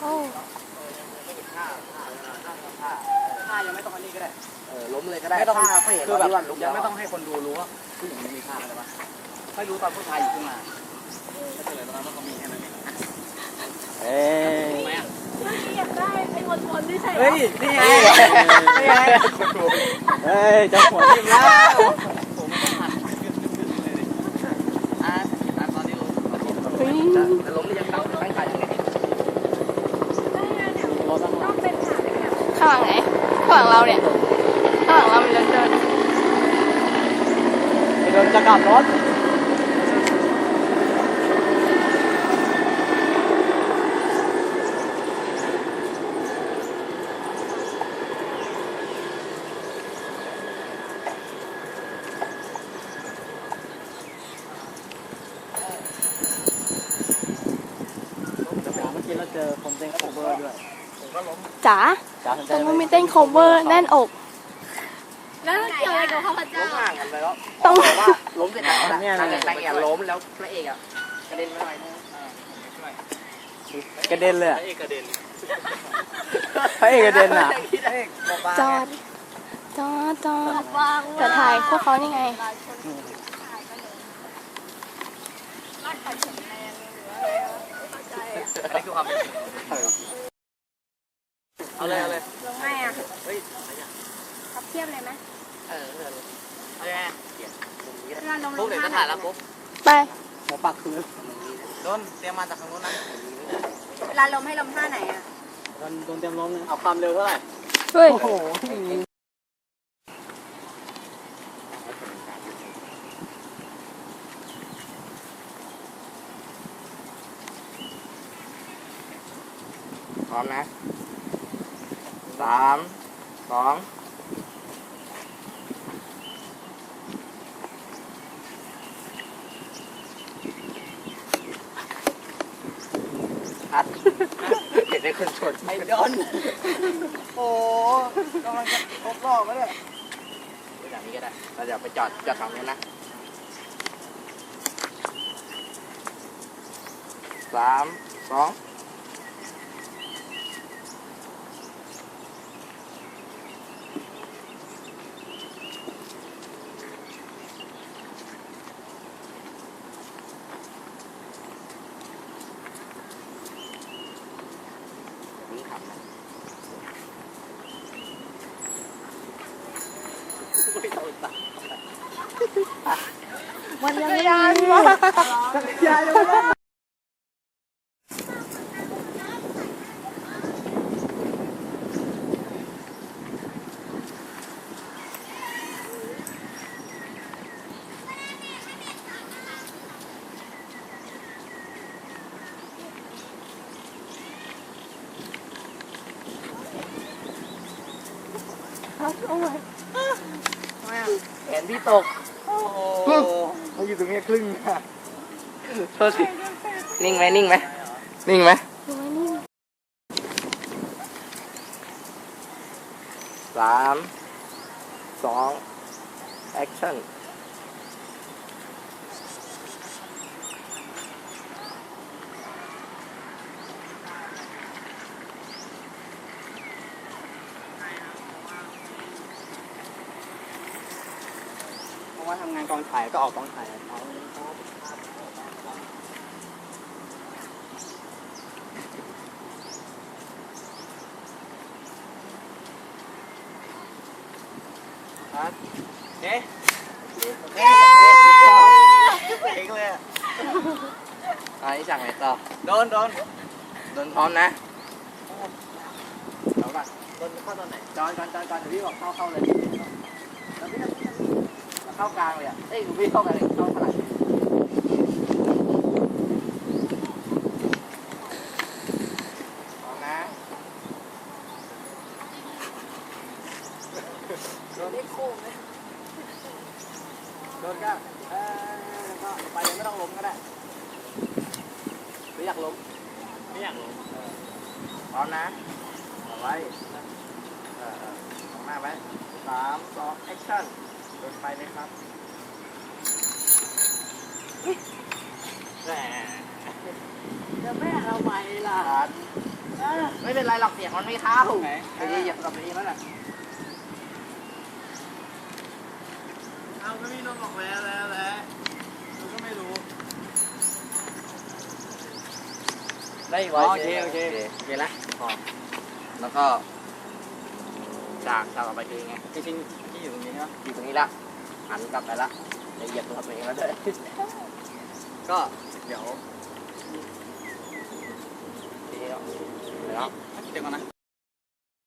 โอ้ท่ายังไม่ต้องอันนี้ก็ได้ เออล้มเลยก็ได้ไม่ต้องท่าไม่เห็นคือแบบยังไม่ต้องให้คนดูรู้ว่าผู้หญิงมันมีท่าอะไรบ้างให้รู้ตอนผู้ชายอยู่ขึ้นมาก็จะเลยตรงนั้นว่าเขามีแค่นั้นเองเอ้ยถูกไมอะอยากได้ไอ้วนๆนี่ใช่เฮ้ยนี่ไงนี่ไงเฮ้ยจะหัวทิ่มแล้วผมไม่ต้องหันเลยดิอะตอนนี้รู้ตอนนี้รู้เฮ้ยจะล้มหรือยังตั้งตั้งใจยังไงเป็นขาเลยค่ะ ข้างหลังไหน ข้างหลังเราเนี่ย ข้างหลังเรามันเดินเดินไอ้โดนจะกลับรถเมื่อกี้เราเจอคนเต้นโคเวอร์ด้วยจ๋าจ้า สนใจตรงไหมนู้นมีเต้นโคเวอร์แน่นอก แล้วเกี่ยวอะไรกับข้าพเจ้าล้มห่างกันไปแล้วต้องบอกว่าล้มเสร็จแล้วนางเอกนางเอกล้มแล้วพระเอกอะกระเด็นไปหน่อยนึงกระเด็นเลยพอะระเอกกระเด็นพระเอกกระเด็นอะพระเอกบอกว่าจอดจอดจอดจะถ่ายพวกเขานี่ไงอันนี้คือความเป็น เอาเลยเอาเลยลงให้อะเฮ้ยขับเทียบเลยไหมเออเออเอาไงเวลาลงปุ๊บเดี๋ยวจะถ่ายแล้วปุ๊บไปหัวปักคืนโดนเตรียมมาจากทางโน้นนะเวลาลมให้ลมท่าไหนอะโดนโดนเตรียมล้มเลยเอาความเร็วเท่าไหร่เฮ้ยโอ้โหพร้อมนะ สามสองอัดเห็นได้คนชนไอ้โดนโอ้กำลังจะครบรอบแล้วเนี่ยอย่างนี้ก็ได้ เราจะไปจอดจอดฝั่งนู้นนะสามสอง มันยังไม่ได้วะแขนพี่ตกโอ้โหเขา อยู่ตรงนี้ครึ่งนะโทษสินิ่งไหมนิ่งไหมนิ่งไหมสามสองแอคชั่น เพราะ ว่าทำงานกองถ่ายก็ออกกองถ่ายเขาครับเอ๊ะเอ๊เอ๊เลยอะอันนี้จากไหนต่อ โดนโดนโดนพร้อมนะเดี๋ยวก่อนโดนเข้าตอนไหนจอนจอนจอนจอนเดี๋ยวพี่บอกเข้าเข้าเลยแล้วพี่จะ เข้ากลางเลยอะเอ้ยพี่เข้ากลางเลยเข้าขนาดนี้พร้อมนะโดนไม่คู่เลยโดนก็เออก็ไปเลยไม่ต้องล้มก็ได้หรืออยากล้มไม่อยากล้มพร้อมนะเอาไว้เออเออมองหน้าไว้สามสองแอคชั่น โดนไปเลยครับแหมจะแม่เอาไปล่ะขาดเอ้ไม่เป็นไรหรอกเสียงมันไม่เข้าไหนไอ้นี่อย่ากับนี้นั่นแหละเอาก็พี่นนท์บอกแล้วแล้วแล้วหนูก็ไม่รู้ได้อีกอ๋วะอโอเคโอเคโอเคละพอแล้วก็จากจากต่อไปคือไงจริงๆ ที่อยู่ตรงนี้ใช่ไหมอยู่ตรงนี้ละหันกลับไปละจะเหยียบตัวเองแล้วด้วยก็เดี๋ยวเดี๋ยวเดี๋ยวเดี๋ยวก่อนนะ